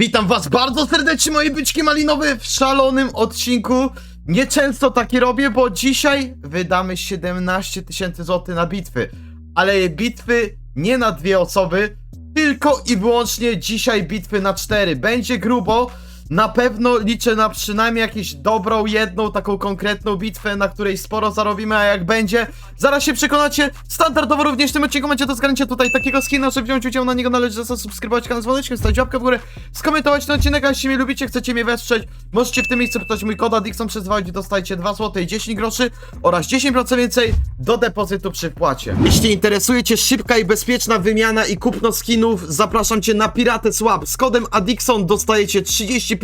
Witam was bardzo serdecznie, moi byczki malinowe, w szalonym odcinku. Nieczęsto takie robię, bo dzisiaj wydamy 17 tysięcy złotych na bitwy. Ale bitwy nie na dwie osoby, tylko i wyłącznie dzisiaj bitwy na cztery. Będzie grubo. Na pewno liczę na przynajmniej jakąś dobrą, jedną, taką konkretną bitwę, na której sporo zarobimy, a jak będzie, zaraz się przekonacie. Standardowo również w tym odcinku macie do zgarnięcia tutaj takiego skina, żeby wziąć udział na niego należy zasubskrybować kanał z dzwoneczkiem, stać łapkę w górę, skomentować ten odcinek, a jeśli mnie lubicie, chcecie mnie wesprzeć, możecie w tym miejscu pytać mój koda Dixon przez dwa i dostajecie 2 zł i 10 groszy oraz 10% więcej do depozytu przy wpłacie. Jeśli interesuje Cię szybka i bezpieczna wymiana i kupno skinów, zapraszam Cię na Pirates Lab. Z kodem Adixon dostajecie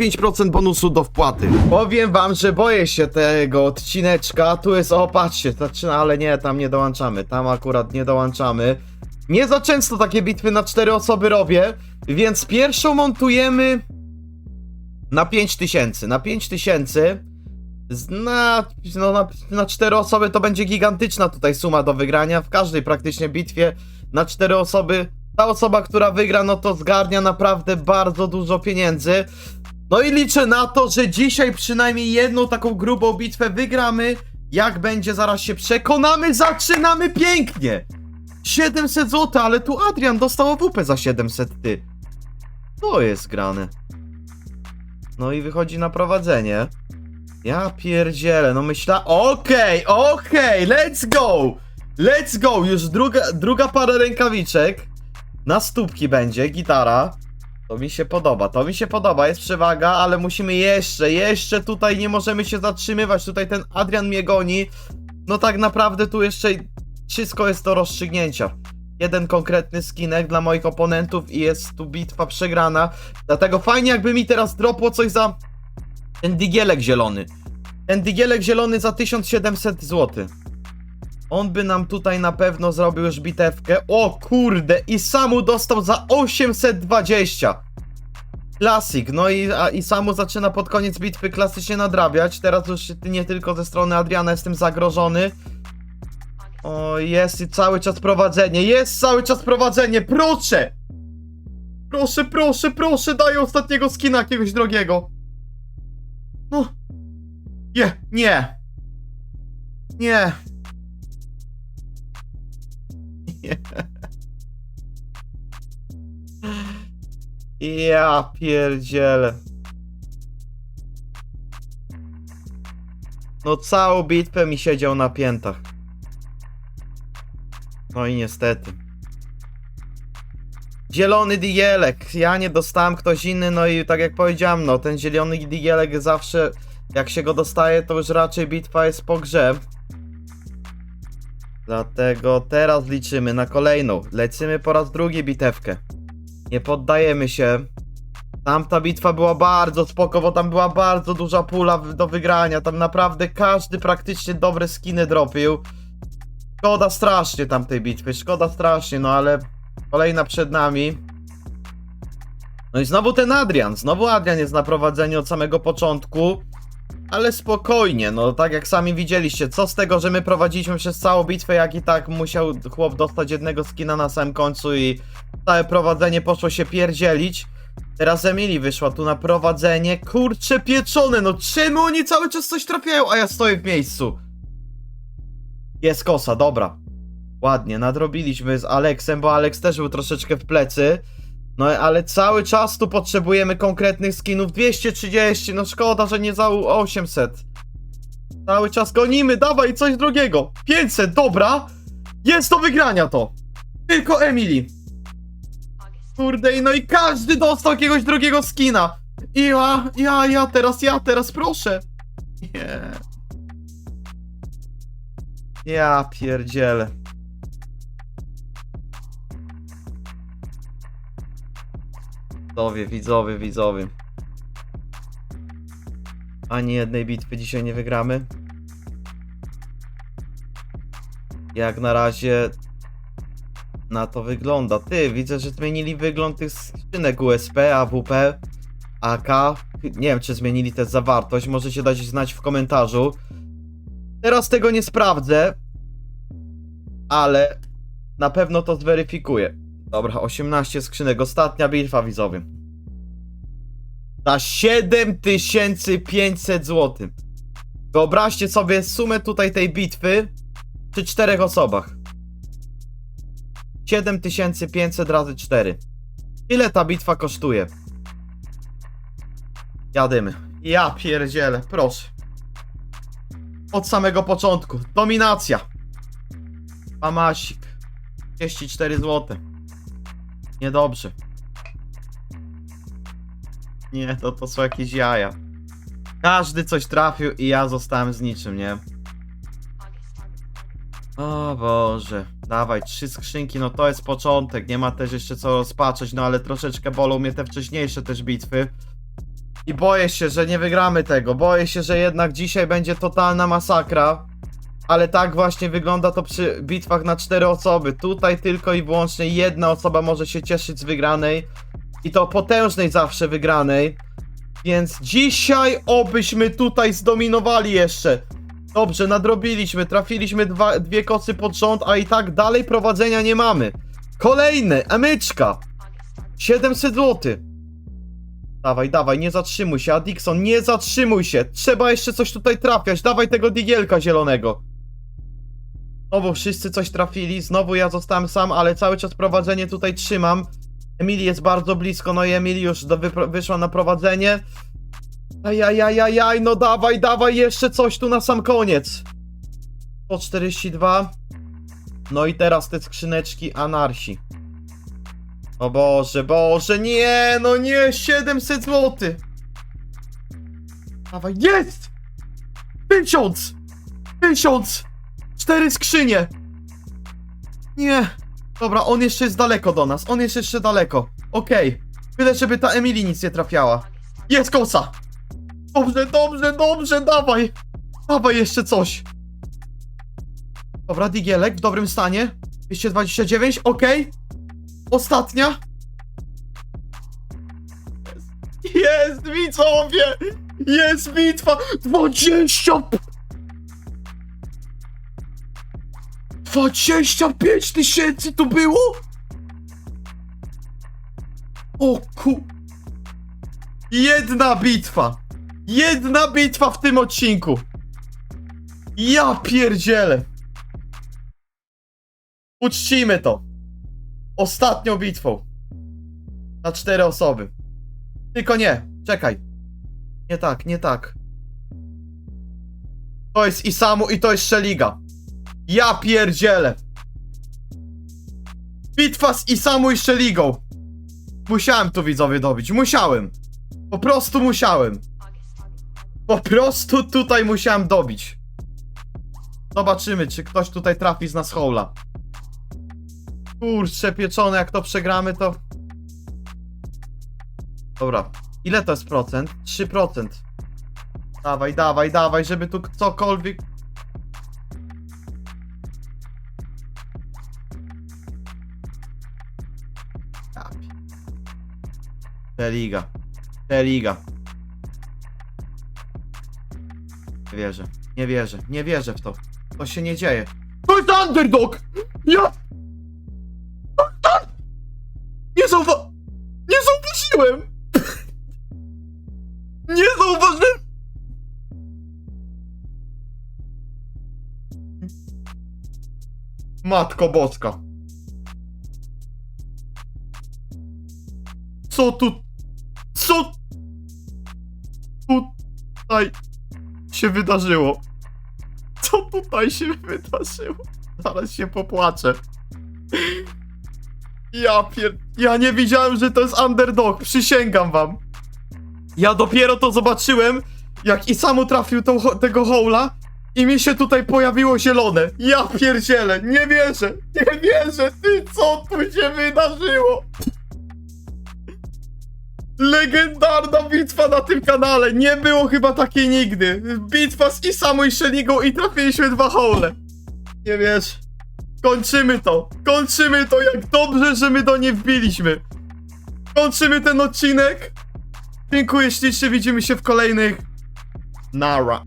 35% bonusu do wpłaty. Powiem Wam, że boję się tego odcineczka. Tu jest, o patrzcie, zaczyna, ale nie, tam nie dołączamy. Tam akurat nie dołączamy. Nie za często takie bitwy na 4 osoby robię, więc pierwszą montujemy na 5000. Na 5000 z- na, no, na, na 4 osoby to będzie gigantyczna tutaj suma do wygrania. W każdej praktycznie bitwie na 4 osoby ta osoba, która wygra, no to zgarnia naprawdę bardzo dużo pieniędzy. No i liczę na to, że dzisiaj przynajmniej jedną taką grubą bitwę wygramy. Jak będzie, zaraz się przekonamy. Zaczynamy pięknie! 700 zł, ale tu Adrian dostał WP za 700, ty. To jest grane. No i wychodzi na prowadzenie. Ja pierdzielę, no myśla... Okej, okej, let's go! Let's go! Już druga, druga para rękawiczek. Na stópki będzie, gitara. To mi się podoba, to mi się podoba, jest przewaga, ale musimy jeszcze, jeszcze tutaj nie możemy się zatrzymywać. Tutaj ten Adrian mnie goni. No tak naprawdę tu jeszcze wszystko jest do rozstrzygnięcia. Jeden konkretny skinek dla moich oponentów i jest tu bitwa przegrana. Dlatego fajnie jakby mi teraz dropło coś za ten digielek zielony. Ten digielek zielony za 1700 zł. On by nam tutaj na pewno zrobił już bitewkę. O kurde, i samu dostał za 820. Klasik, no i, a, i samu zaczyna pod koniec bitwy klasycznie nadrabiać. Teraz już nie tylko ze strony Adriana jestem zagrożony. O, jest i cały czas prowadzenie, jest cały czas prowadzenie, proszę! Proszę, proszę, proszę, daj ostatniego skina jakiegoś drogiego. No. Nie, nie. Nie. Nie. Ja pierdzielę. No całą bitwę mi siedział na piętach. No i niestety. Zielony digielek. Ja nie dostałem ktoś inny, no i tak jak powiedziałem, no ten zielony digielek zawsze jak się go dostaje, to już raczej bitwa jest po grze. Dlatego teraz liczymy na kolejną. Lecimy po raz drugi bitewkę. Nie poddajemy się. Tamta bitwa była bardzo spoko, bo tam była bardzo duża pula do wygrania. Tam naprawdę każdy praktycznie dobre skiny dropił. Szkoda strasznie tamtej bitwy, szkoda strasznie, no ale kolejna przed nami. No i znowu ten Adrian, znowu Adrian jest na prowadzeniu od samego początku. Ale spokojnie, no tak jak sami widzieliście, co z tego, że my prowadziliśmy przez całą bitwę, jak i tak musiał chłop dostać jednego skina na samym końcu i całe prowadzenie poszło się pierdzielić. Teraz Emily wyszła tu na prowadzenie, kurcze pieczone, no czemu oni cały czas coś trafiają, a ja stoję w miejscu? Jest kosa, dobra. Ładnie, nadrobiliśmy z Aleksem, bo Alex też był troszeczkę w plecy. No ale cały czas tu potrzebujemy konkretnych skinów. 230, no szkoda, że nie za 800. Cały czas gonimy, dawaj coś drugiego. 500, dobra. Jest do wygrania to. Tylko Emily. Kurde, no i każdy dostał jakiegoś drugiego skina. I ja, ja, ja, teraz, ja, teraz proszę. Nie. Ja pierdzielę. Widzowie, widzowie, widzowie. Ani jednej bitwy dzisiaj nie wygramy. Jak na razie na to wygląda. Ty, widzę, że zmienili wygląd tych skrzynek USP, AWP, AK. Nie wiem, czy zmienili też zawartość. Możecie dać znać w komentarzu. Teraz tego nie sprawdzę, ale na pewno to zweryfikuję. Dobra, 18 skrzynek. Ostatnia bitwa, widzowie. za 7500 zł. Wyobraźcie sobie sumę tutaj tej bitwy przy czterech osobach. 7500 razy 4. Ile ta bitwa kosztuje? Jadymy. Ja pierdzielę, proszę. Od samego początku. Dominacja. Pamasik. 34 zł. Niedobrze. Nie, to, to są jakieś jaja. Każdy coś trafił i ja zostałem z niczym, nie? O Boże. Dawaj, trzy skrzynki, no to jest początek. Nie ma też jeszcze co rozpatrzeć, no ale troszeczkę bolą mnie te wcześniejsze też bitwy. I boję się, że nie wygramy tego. Boję się, że jednak dzisiaj będzie totalna masakra. Ale tak właśnie wygląda to przy bitwach na cztery osoby. Tutaj tylko i wyłącznie jedna osoba może się cieszyć z wygranej. I to potężnej zawsze wygranej. Więc dzisiaj obyśmy tutaj zdominowali jeszcze. Dobrze, nadrobiliśmy, trafiliśmy dwa, dwie kosy pod rząd, a i tak dalej prowadzenia nie mamy. Kolejne, emyczka. 700 zł. Dawaj, dawaj, nie zatrzymuj się, Adixon, nie zatrzymuj się. Trzeba jeszcze coś tutaj trafiać. Dawaj tego digielka zielonego. Znowu wszyscy coś trafili, znowu ja zostałem sam, ale cały czas prowadzenie tutaj trzymam. Emily jest bardzo blisko, no i Emily już do, wyszła na prowadzenie. Ajajajajaj, no dawaj, dawaj jeszcze coś tu na sam koniec. 142. No i teraz te skrzyneczki anarsi. O Boże, Boże, nie, no nie, 700 zł. Dawaj, jest! Tysiąc! Tysiąc! Cztery skrzynie! Nie. Dobra, on jeszcze jest daleko do nas, on jest jeszcze daleko. Okej. Tyle, żeby ta Emily nic nie trafiała. Jest kosa! Dobrze, dobrze, dobrze, dawaj! Dawaj jeszcze coś. Dobra, digielek w dobrym stanie. 229, okej. Ostatnia. Jest widzowie! Jest bitwa! 20! 25 tysięcy to było? O ku... Jedna bitwa! Jedna bitwa w tym odcinku! Ja pierdzielę! Uczcimy to! Ostatnią bitwą. Na cztery osoby. Tylko nie, czekaj. Nie tak, nie tak. To jest Isamu i to jest Szeliga. Ja pierdzielę. Bitwa z Isamu i Szeligą. Musiałem to widzowie dobić, musiałem. Po prostu musiałem. Po prostu tutaj musiałem dobić. Zobaczymy, czy ktoś tutaj trafi z nas hola. Kurczę, pieczone, jak to przegramy, to... Dobra, ile to jest procent? 3%. Dawaj, dawaj, dawaj, żeby tu cokolwiek... Te-liga. Te-liga. Nie wierzę, nie wierzę, nie wierzę w to. To się nie dzieje. To jest underdog! Ja... Nie zauwa... Nie zauważyłem! Nie zauważyłem! Matko Boska. Co tu... Co... Tutaj się wydarzyło? Co tutaj się wydarzyło? Zaraz się popłaczę. Ja pier... Ja nie wiedziałem, że to jest underdog, przysięgam wam. Ja dopiero to zobaczyłem, jak i samu trafił tą, tego hola i mi się tutaj pojawiło zielone. Ja pierdzielę, nie wierzę, nie wierzę, ty co tu się wydarzyło? Legendarna bitwa na tym kanale, nie było chyba takiej nigdy. Bitwa z Isamu i Szeligą i trafiliśmy dwa hole. Nie wiesz. Kończymy to! Kończymy to! Jak dobrze, że my do niej wbiliśmy! Kończymy ten odcinek! Dziękuję ślicznie, widzimy się w kolejnych. Nara.